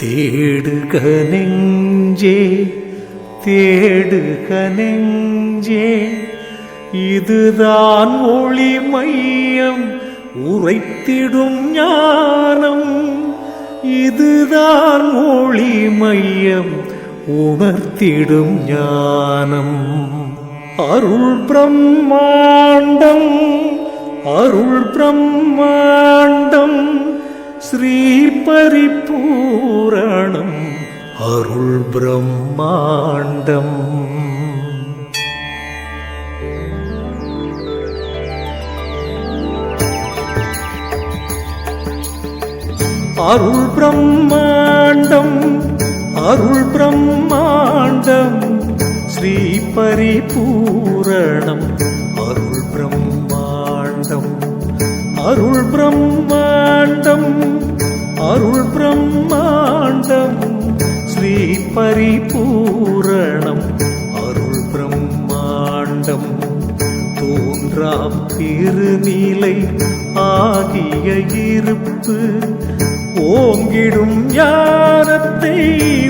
தேடுக நெஞ்சே தேடுக நெஞ்சே. இதுதான் ஒளி மையம் உரைத்திடும் ஞானம். இதுதான் ஒளி மையம் உணர்த்திடும் ஞானம். அருள் பிரம்மாண்டம் அருள் பிரம்மாண்டம். ஸ்ரீபரிபூரணம் அருள் பிரம்மாண்டம். அருள் பிரம்மாண்டம் அருள் பிரம்மாண்டம் ஸ்ரீ பரிபூரணம் அருள் பிரம்மாண்டம் அருள் பிரம்மா பிரம்மாண்டம் அருள் பிரம்மாண்டம் ஸ்ரீ பரிபூரணம் அருள் பிரம்மாண்டம் தோன்றாம் திருநிலை ஆகிய இருப்பு. ஓங்கிடும் ஞானத்தை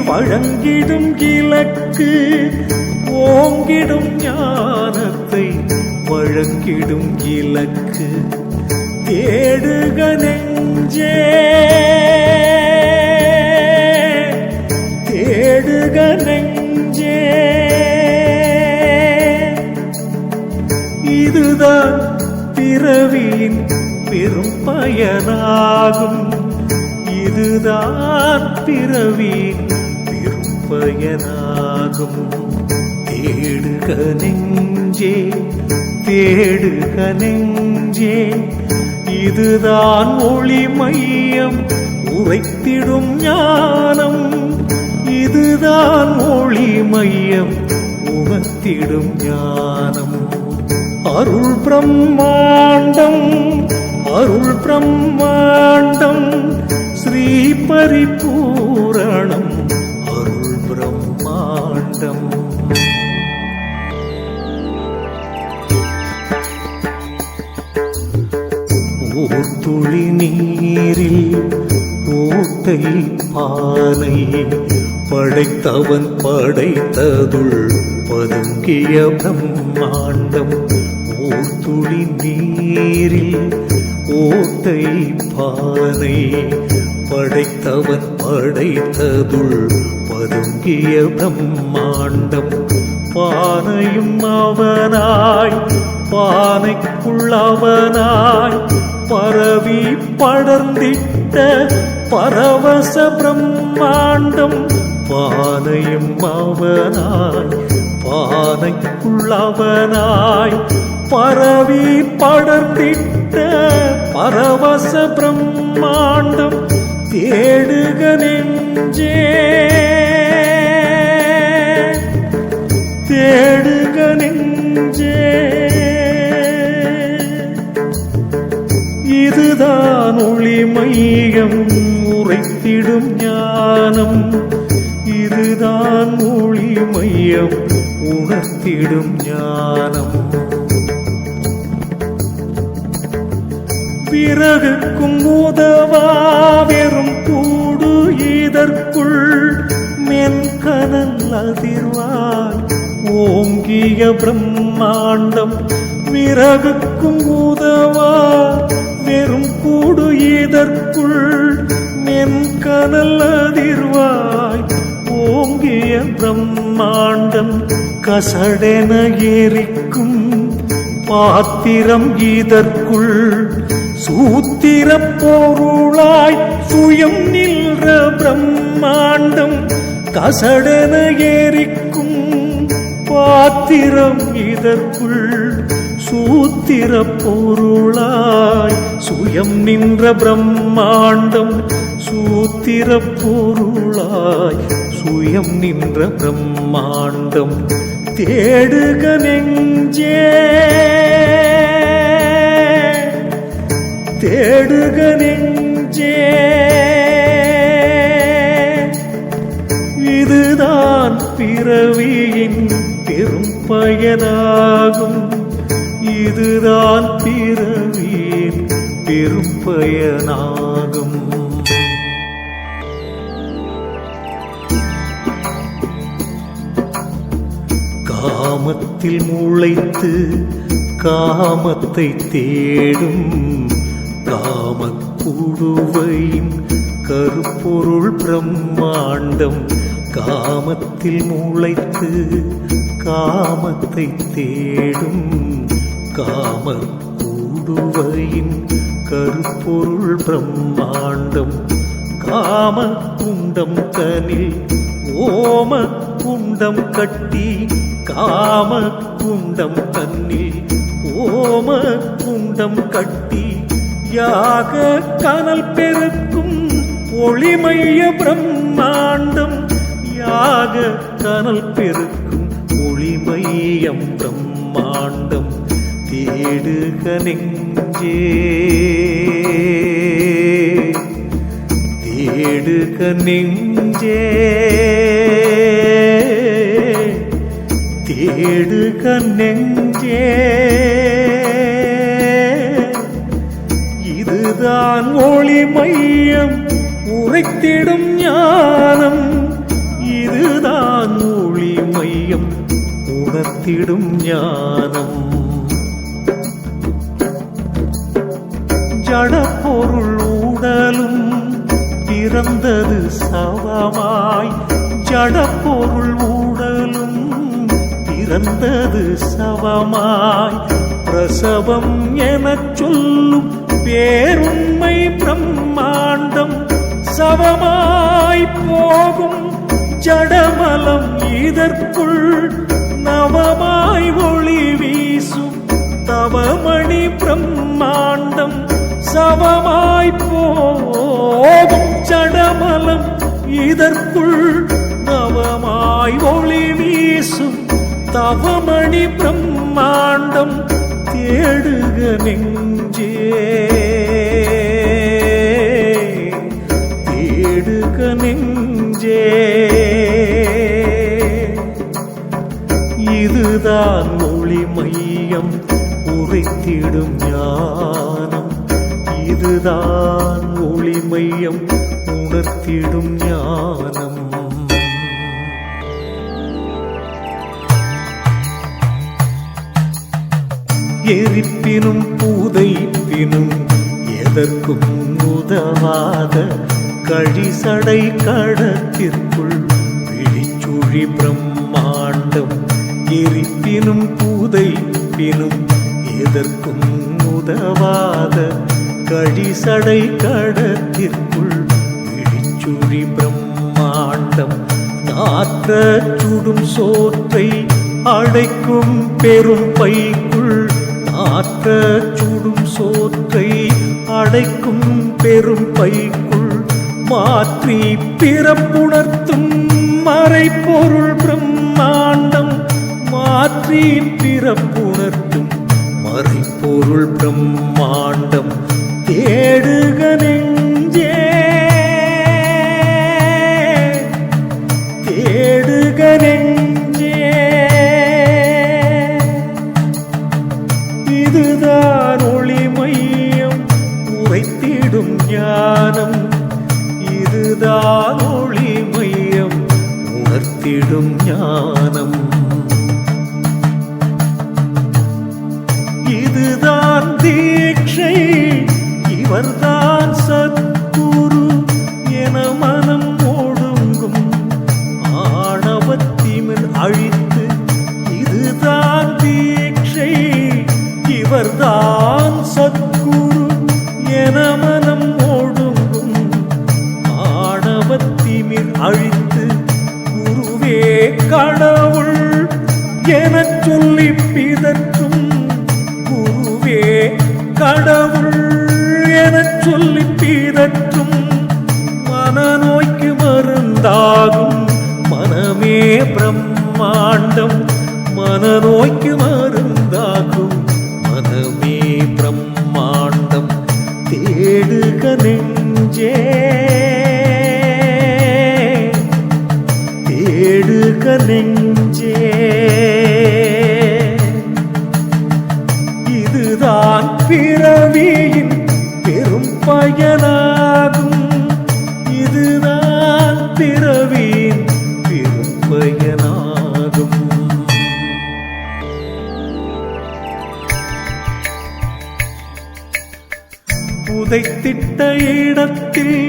வழங்கிடும் இலக்கு ஓங்கிடும் ஞானத்தை வழங்கிடும் இலக்கு. தேடுக நெஞ்சே. தேடுக நெஞ்சே. இதுதான் பிறவியின் பெரும் பயனாகும். இதுதான் பிறவியின் பெரும் பயனாகும். தேடுக நெஞ்சே தேடுக நெஞ்சே. இதுதான் ஒளி மையம். உரைத்திடும் ஞானம். இதுதான் ஒளி மையம். உணர்த்திடும் ஞானம். அருள் பிரம்மாண்டம். அருள் பிரம்மாண்டம். ஸ்ரீ பரிபூரணம் துளி நீரில் ஓட்டை பானை படைத்தவன் படைத்ததுள் பதுங்கிய பிரம்மாண்டம் ஓர்துளி நீரில் ஓட்டை பானை படைத்தவன் படைத்ததுள் பதுங்கிய பிரம்மாண்டம் பானையும் அவனாய் பானைக்குள்ளவனாய் பரவி படர்ந்திட்ட பரவச பிரம்மாண்டம் பானையும் அவனாய் பானைக்குள்ளவனாய் பரவி படர்ந்திட்ட பரவச பிரம்மாண்டம் தேடுக நெஞ்சே. தேடுக நெஞ்சே. இதுதான் ஒளி மையம் உரைத்திடும் ஞானம். இதுதான் ஒளி மையம் உணர்த்திடும் ஞானம். பிறகுக்கும் உதவா வெறும் கூடு இதற்குள். மென்கனல் அதிர்வாய் ஓங்கிய பிரம்மாண்டம் விறகுக்கும் உதவா வெறும் கூடு இதற்குள் மென்கனல் அதிர்வாய் ஓங்கிய பிரம்மாண்டம் கசடென எரிக்கும் பாத்திரம் இதற்குள் சூத்திர பொருளாய் சுயம் நின்ற பிரம்மாண்டம் கசடென எரிக்கும் பாத்திரம் இதற்குள் சூத்திர பொருளாய் எம் நின்ற பிரம்மாண்டம் சூத்திர பொருளாய் சுயம் நின்ற பிரம்மாண்டம் தேடுக நெஞ்சே. தேடுக நெஞ்சே. இதுதான் பிறவியின் பெரும் பயனாகும் இதுதான் பிற திருப்பயனாகும் காமத்தில் முளைத்து காமத்தை தேடும் காமக்குழுவையின் கருப்பொருள் பிரம்மாண்டம் காமத்தில் முளைத்து காமத்தை தேடும் காம கூடுவையின் கருப்பொருள் பிரம்மாண்டம் காம குண்டம் தனில் ஓம குண்டம் கட்டி காம குண்டம் தன்னில் ஓம குண்டம் கட்டி யாக கனல் பெருக்கும் ஒளிமைய பிரம்மாண்டம் யாக கனல் பெருக்கும் ஒளிமையம் பிரம்மாண்டம். தேடுக நெஞ்சே. தேடுக நெஞ்சே. தேடுக நெஞ்சே. இதுதான் ஒளி மையம் உரைத்திடும் ஞானம். இதுதான் ஒளி மையம் உணர்த்திடும் ஞானம். பிறந்தது சவமாய் ஜடப்பொருள் உடலும் பிறந்தது சவமாய் பிரசவம் எனச் சொல்லும் பேருண்மை பிரம்மாண்டம் சவமாய் போகும். ஜடமலம் இதற்குள் நவமாய் ஒளி வீசும் தவமணி பிரம்மாண்டம் சவமாய் போகும் ஜடமலம் இதற்குள் நவமாய் ஒளி வீசும் தவமணி பிரம்மாண்டம் தேடுக நெஞ்சே. தேடுக நெஞ்சே. இதுதான் இதுதான் ஒளி மையம் உணர்த்திடும் ஞானம். எரிப்பினும் பூதைப்பினும் எதற்கும் உதவாத கழிசடை கடத்திற்குள் விழிச்சுழி பிரம்மாண்டம் எரிப்பினும் பூதைப்பினும் எதற்கும் உதவாத கழிசடை கடத்திற்குள் விழிச்சுழி பிரம்மாண்டம் நாற்ற சுடும் சோற்றை அடைக்கும் பெரும் பைக்குள் நாற்ற சுடும் சோற்றை அடைக்கும் பெரும் பைக்குள் மாற்றி பிறப்புணர்த்தும் மறைப்பொருள் பிரம்மாண்டம் மாற்றி பிறப்புணர்த்தும் மறைப்பொருள் பிரம்மாண்டம் தேடுகனே இதுதான் பிறவியின் பெரும் பயனாகும். இதுதான் பிறவியின் பெரும் பயனாகும். புதைத்திட்ட இடத்தில்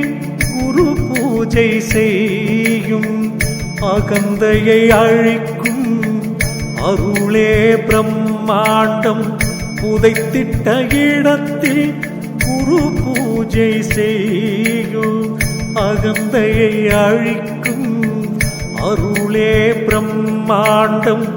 குரு பூஜை செய்யும் அகந்தையை அழிக்கும் அருளே பிரம்மாண்டம். புதைத்திட்ட இடத்தில் குரு பூஜை செய்யும் அகந்தையை அழிக்கும் அருளே பிரம்மாண்டம்.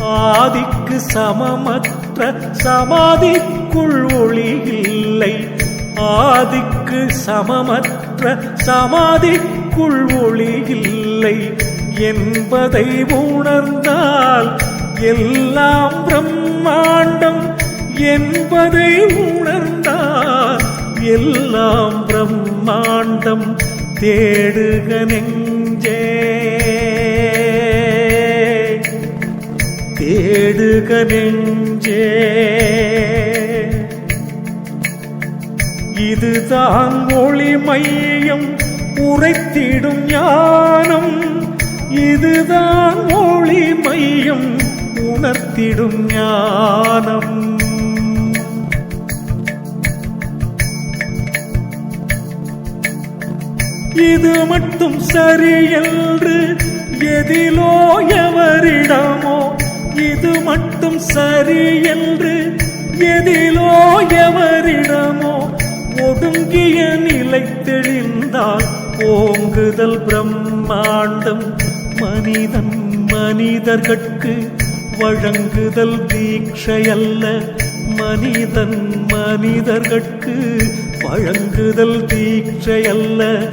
ஆதிக்கு சமமற்ற சமாதிக்குள் ஒளி இல்லை. ஆதிக்கு சமமற்ற சமாதிக்குள் ஒளி இல்லை. என்பதை உணர்ந்தால் எல்லாம் பிரம்மாண்டம். என்பதை உணர்ந்தார். எல்லாம் பிரம்மாண்டம் தேடுக நெஞ்சே. தேடுக நெஞ்சே. இதுதான் ஒளி மையம் உரைத்திடும் ஞானம். இதுதான் ஒளி மையம் உணர்த்திடும் ஞானம். இது மட்டும் சரி என்று எதிலோ எவரிடமோ இது மட்டும் சரி என்று எதிலோ எவரிடமோ ஒடுங்கிய நிலை தெளிந்தால் ஓங்குதல் பிரம்மாண்டம். மனிதன் மனிதர்கட்கு வழங்குதல் தீட்சையல்ல. மனிதன் மனிதர்கட்கு வழங்குதல் தீட்சையல்ல.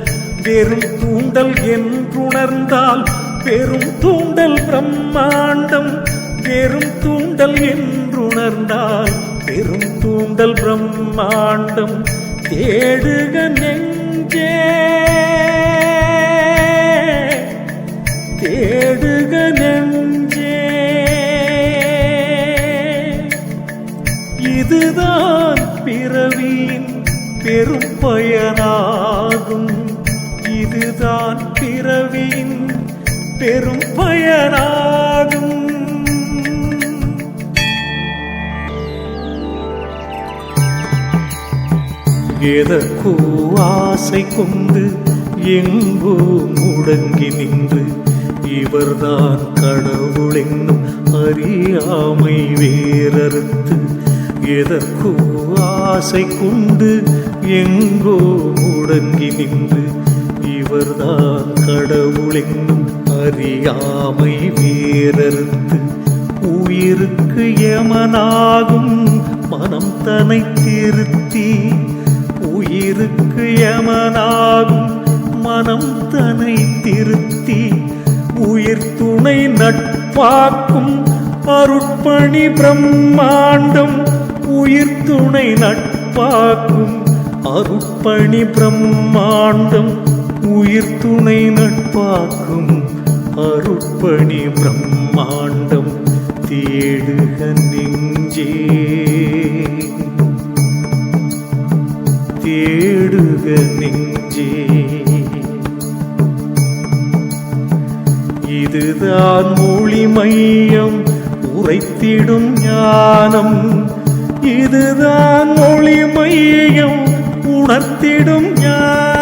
பெரும் தூண்டல் என்றுணர்ந்தால் பெரும் தூண்டல் பிரம்மாண்டம் பெரும் தூண்டல் என்றுணர்ந்தால் பெரும் தூண்டல் பிரம்மாண்டம் தேடுக நெஞ்சே. தேடுக நெஞ்சே. இதுதான் பிறவியின் பெரும் பயனாகும். இதுதான் பிறவியின் பெரும் பயனாகும். எதற்கோ ஆசை கொண்டு எங்கோ முடங்கி நின்று இவர்தான் கடவுள் என்னும் அறியாமை வேறறுத்து எதற்கோ ஆசை கொண்டு எங்கோ முடங்கி நின்று இவர்தான் கடவுள் அறியாமை வேறறுத்து உயிருக்கு யமனாகும் மனம் தனை திருத்தி. உயிருக்கு யமனாகும் மனம் தனை திருத்தி. உயிர் துணை நட்பாக்கும் அருட்பணி பிரம்மாண்டம். உயிர் துணை நட்பாக்கும் அருட்பணி பிரம்மாண்டம். உயிர் துணை நட்பாக்கும் அருப்பணி பிரம்மாண்டம் தேடுக நெஞ்சே. தேடுக நெஞ்சே. இதுதான் மொழி மையம் உரைத்திடும் ஞானம். இதுதான் மொழி மையம் உணர்த்திடும் ஞானம்.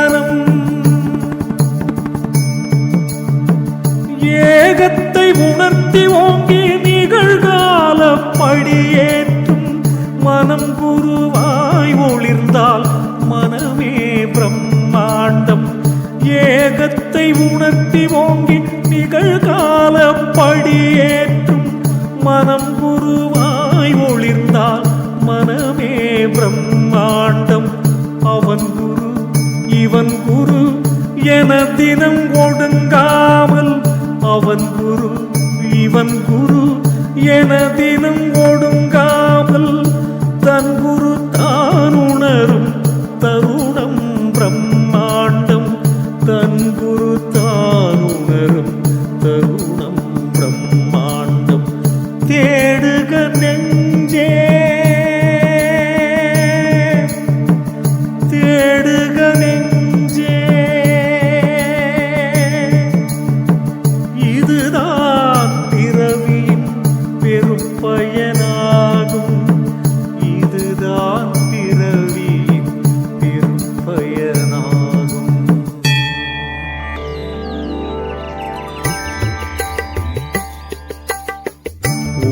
வேகத்தை உணர்த்தி ஓங்கி நிகழ்கால படியேற்றும் மனம் குருவாய் ஒளிர்ந்தால் மனமே பிரம்மாண்டம். ஏகத்தை உணர்த்தி ஓங்கி நிகழ்கால படியேற்றும் மனம் குருவாய் ஒளிர்ந்தால் மனமே பிரம்மாண்டம். அவன் குரு இவன் குரு என தினம் ஒடுங்காமல் அவன் குரு இவன் குரு என தினம் ஒடுங்காமல்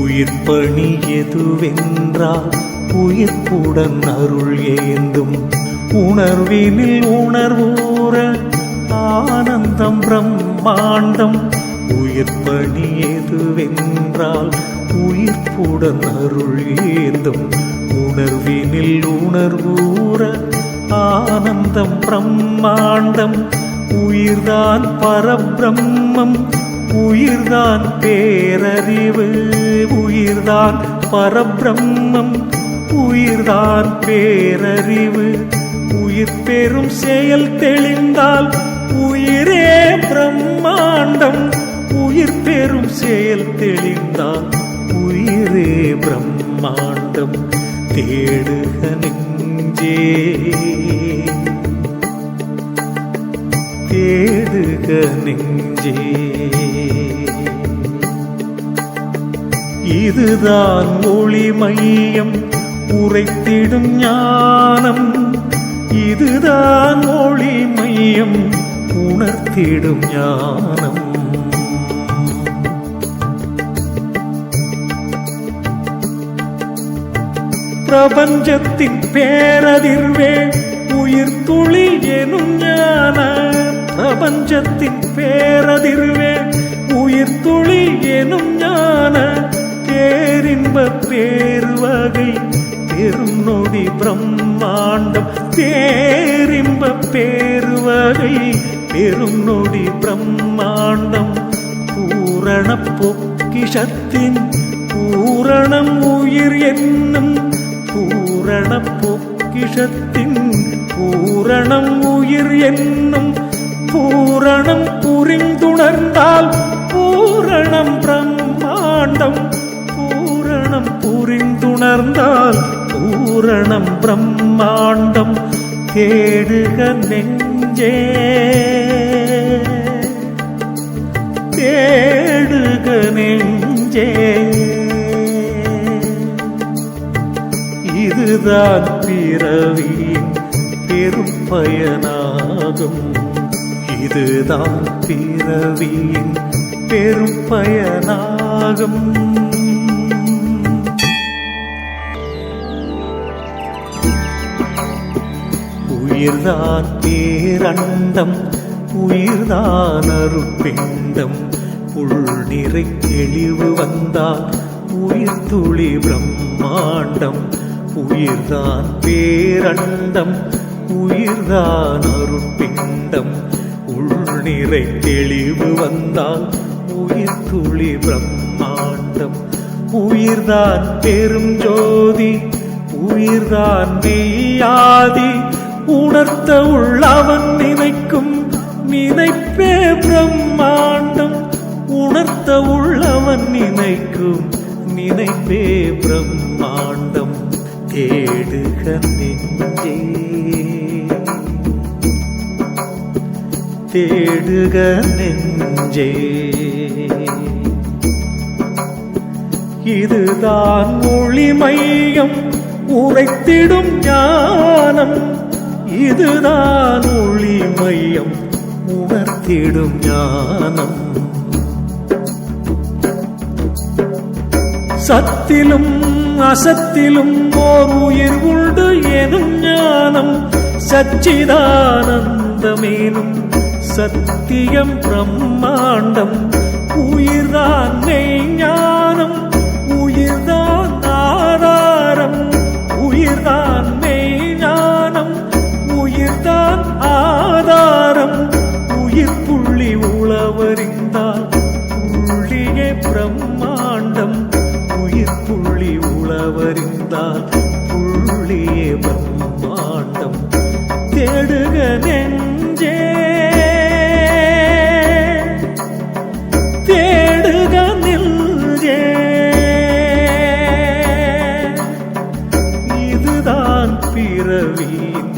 உயிர் பணி எதுவென்றால் உயிர்ப்புடன் அருள் ஏந்தும். உணர்வினில் உணர்வூர ஆனந்தம் பிரம்மாண்டம். உயிர் பணி எதுவென்றால் உயிர்ப்புடன் அருள் ஏந்தும். உணர்வினில் உணர்வூர ஆனந்தம் பிரம்மாண்டம். உயிர்தான் பரபிரம்மம். உயிர்தான் பேரறிவு உயிர்தான் பரபிரம்மம் உயிர்தான் பேரறிவு. உயிர் பெறும் செயல் தெளிந்தால் உயிரே பிரம்மாண்டம். உயிர் பெறும் செயல் தெளிந்தால் உயிரே பிரம்மாண்டம். தேடுக நெஞ்சே. தேடுக நெஞ்சே. இதுதான் ஒளி மையம். உரைத்திடும் ஞானம். இதுதான் ஒளி மையம். உணர்த்திடும் ஞானம். பிரபஞ்சத்தின் பேரதிர்வே உயிர் துளி எனும் ஞான. பிரபஞ்சத்தின் பேரதிர்வே உயிர் துளி எனும் ஞான. பேரின்ப பேர்வகை பெரும் நொடி பிரம்மாண்டம். பேரின்ப பேர்வகை பெரும் நொடி பிரம்மாண்டம். பூரண பொக்கிஷத்தின் பூரணம் உயிர் என்னும் பூரண பொக்கிஷத்தின் பூரணம் உயிர் என்னும் பூரணம் புரிந்துணர்ந்தால் பூரணம் பிரம்மாண்டம். புரிந்துணர்ந்தால் பூரணம் பிரம்மாண்டம் தேடுக நெஞ்சே. தேடுக நெஞ்சே. இதுதான் பிறவியின் பெரும் பயனாகும் இதுதான் பிறவியின் பெரும் உயிர்தான் பேரண்டம் உயிர்தான் அருப்பிண்டம் உள் நிறை தெளிவு வந்தால் உயிர் துளி பிரம்மாண்டம். உயிர்தான் பேரண்டம் உயிர்தான் அருப்பிண்டம் உள் நிறை தெளிவு வந்தால் உயிர் துளி பிரம்மாண்டம். உயிர்தான் பெரும் ஜோதி உயிர்தான் மெய்யாதி. உணர்த்த உள்ளவன் நினைக்கும் நினைப்பே பிரம்மாண்டம். உணர்த்த உள்ளவன் நினைக்கும் நினைப்பே பிரம்மாண்டம். தேடுக நெஞ்சே. தேடுக நெஞ்சே. இதுதான் மொழி மையம். உரைத்திடும் ஞானம். இதுதான் ஒளி மையம். உணர்த்திடும் ஞானம். சத்திலும் அசத்திலும் ஓர் உயிர் உண்டு எனும் ஞானம். சச்சிதானந்தமேனும் சத்தியம் பிரம்மாண்டம். உயிர்தான் மெய்ஞானம் உயிர்தான் ஆதாரம் உயிர்தான் ஆதாரம் உயிர் புள்ளி உளவறிந்தால் புள்ளியே பிரம்மாண்டம். உயிர் புள்ளி உளவறிந்தால் புள்ளியே பிரம்மாண்டம். தேடுக நெஞ்சே. தேடுக நெஞ்சே. இதுதான் பிறவியின்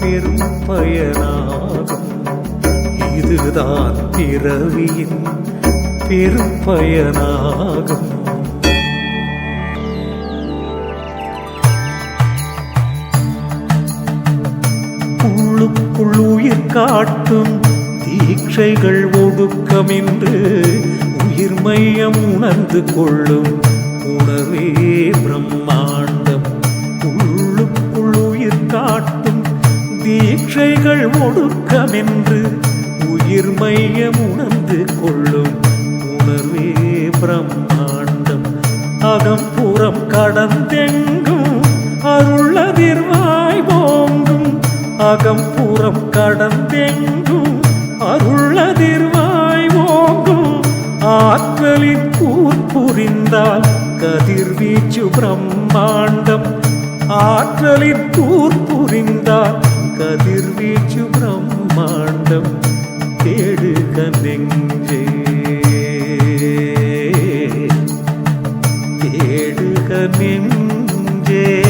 பெரும் பயனாகும் இதுதான் பிறவியின் பெரும்பயனாகும் உள்ளுக்குள் உயிர் காட்டும் தீட்சைகள் ஒடுக்கமின்று உயிர் மையம் உணர்ந்து கொள்ளும் உணவே பிரம்மாண்டம். உள்ளுக்குள் உயிர் காட்டும் தீட்சைகள் ஒடுக்கமென்று உயிர் மையம் உணர்ந்து கொள்ளும் உணர்வே பிரம்மாண்டம். அகம் புறம் கடந்தெங்கும் அருளதிர்வாய் போங்கும் அகம் புறம் கடந்தெங்கும் அருளதிர்வாய் போங்கும் ஆற்றலின் கூர் புரிந்தால் கதிர்வீச்சு பிரம்மாண்டம். ஆற்றலின் கூர் புரிந்தால் கதிர்வீச்சு பிரம்மாண்டம். தேடுக நெஞ்சே. தேடுக நெஞ்சே.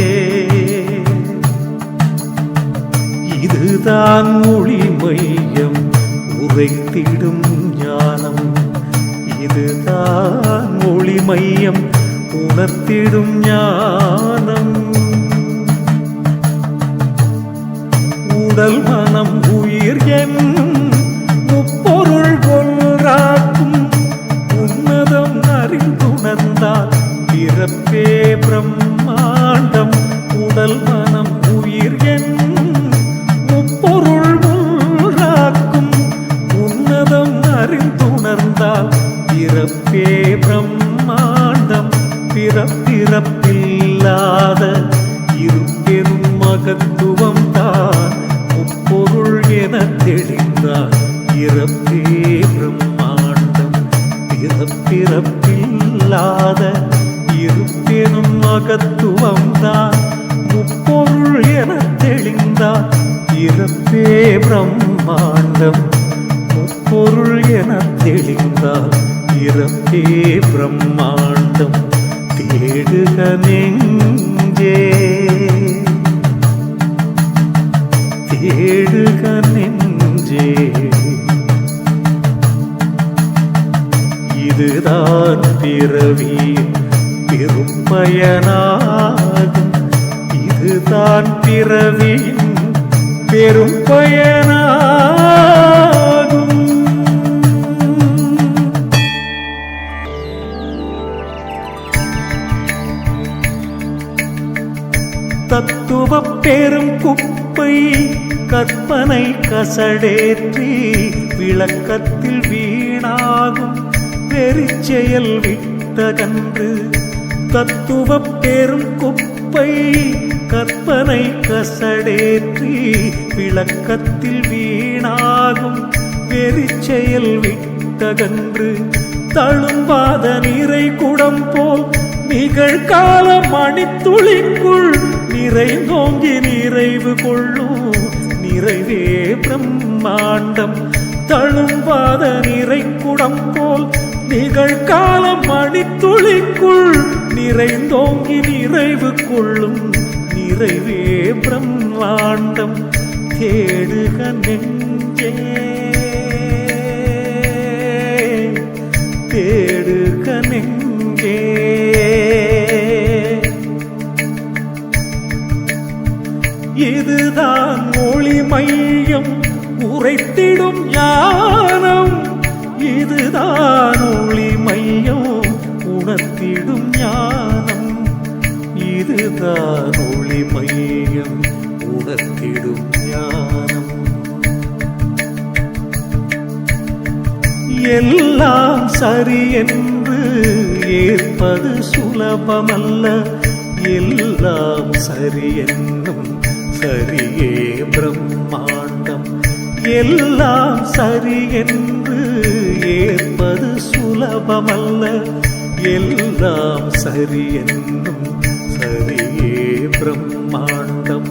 இதுதான் மொழி மையம் உரைத்திடும் ஞானம். இதுதான் மொழி மையம் உணர்த்திடும் ஞானம். உடல் மனம் உயிர் என்னும் பொருள் ஒன்றாக்கும் உன்னதம் அறிந்துணர்ந்தால் பிறப்பே பிரம்ம. இதுதான் பிறவி. பெரும் பயனாகும் இதுதான் பிறவியின் பெரும் பயனாகும் தத்துவ பெரும் குப்பை கற்பனை கசடேற்றி விளக்கத்தில் வீணாகும். வெறிச்செயல் விட்டகன்று தத்துவ பெரும் குப்பை கற்பனை கசடேற்றி விளக்கத்தில் வீணாகும் வெறிச்செயல் விட்டகன்று தழும்பாத நிறை குடம் போல் நிகழ்கால மணித்துளிக்குள் நிறை நோங்கி நிறைவு கொள்ளும் நிறைவே பிரம்மாண்டம் தழும்பாத நிறை குடம் போல் நிகழ்கால மணித்துளிக்குள் நிறைந்தோங்கி நிறைவு கொள்ளும் நிறைவே பிரம்மாண்டம் தேடுக நெஞ்சே. தேடுக நெஞ்சே. இதுதான் மொழி மையம் உரைத்திடும் ஞானம். இதுதான் ஒளி மையம் உணர்த்திடும் ஞானம். இதுதான் ஒளி மையம் உணர்த்திடும் ஞானம். எல்லாம் சரி என்று ஏற்பது சுலபமல்ல. எல்லாம் சரி என்னும் சரியே பிரம்மாண்டம். எல்லாம் சரி என்று ஏற்பது சுலபமல்ல. எல்லாம் சரி என்னும் சரியே பிரம்மாண்டம்.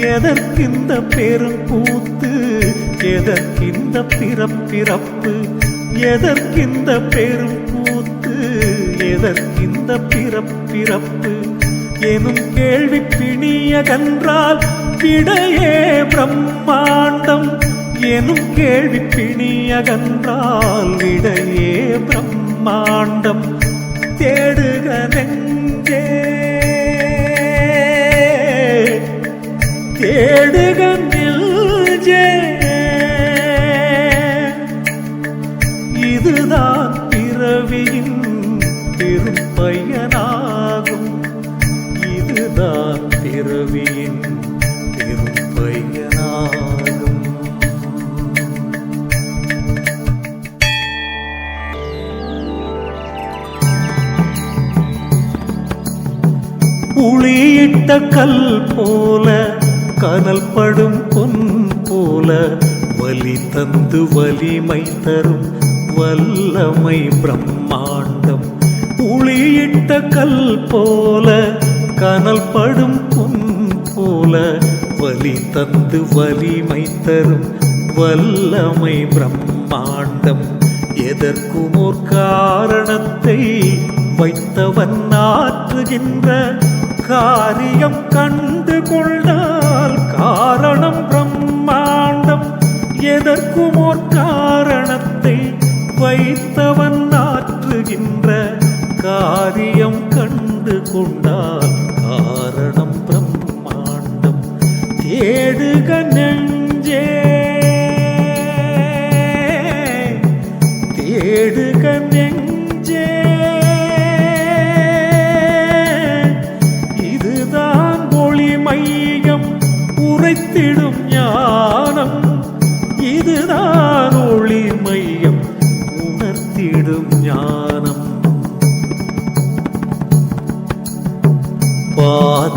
எதற்கிந்த பெரும் கூத்து எதற்கிந்த பிறப்பிறப்பு எதற்கிந்த பெரும் கூத்து எதற்கிந்த பிறப்பிறப்பு எனும் கேள்வி பிணியகன்றால் விடையே பிரம்மாண்டம். எனும் கேள்வி பிணியகன்றால் விடையே பிரம்மாண்டம் தேடுக நெஞ்சே. தேடுக கல் போல கனல் படும் பொன் போல வலி தந்து வலிமை தரும் வல்லமை பிரம்மாண்டம். புளியிட்ட கல் போல கனல் படும் பொன் போல வலி தந்து வலிமை தரும் வல்லமை பிரம்மாண்டம். எதற்கும் ஒரு காரணத்தை வைத்தவன் ஆற்றுகின்ற காரியம் கண்டு கொண்டால் காரணம் பிரம்மாண்டம். எதற்கும் ஓர் காரணத்தை வைத்தவன் ஆற்றுகின்ற காரியம் கண்டு கொண்டால் காரணம் பிரம்மாண்டம். தேடுக நெஞ்சே. தேடுக நெஞ்ச.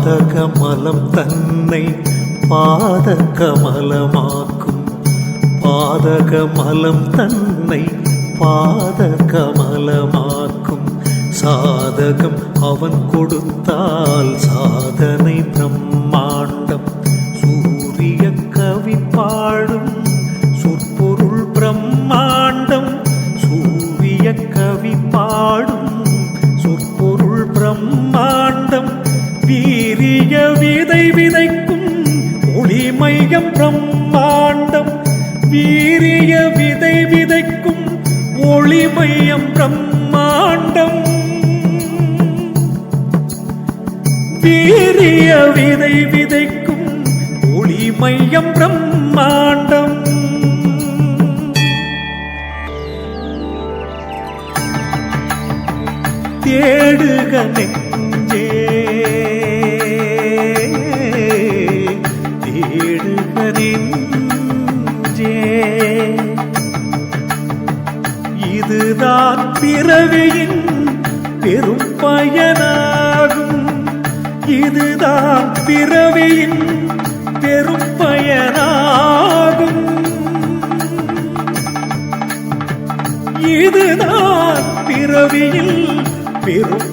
பாதகமலம் தன்னை பாதகமலமாக்கும். பாதகமலம் தன்னை பாதகமலமாக்கும். சாதகம் அவன் கொடுத்தால் சாதனை பிரம்ம புதிய விதை விதைக்கும் ஒளிமையம் பிரம்மாண்டம். வீரிய விதை விதைக்கும் ஒளிமையம் பிரம்மாண்டம். வீரிய விதை விதைக்கும் ஒளிமையம் பிரம்மாண்டம். தேடுக பிறவியின் பெரும் பயனாகும். இதுதான் பிறவியில் பெரும்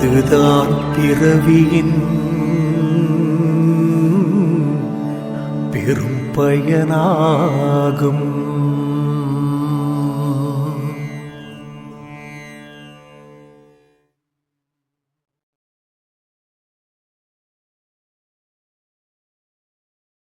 இதுதான் பிறவியின் பெரும் பயனாகும்.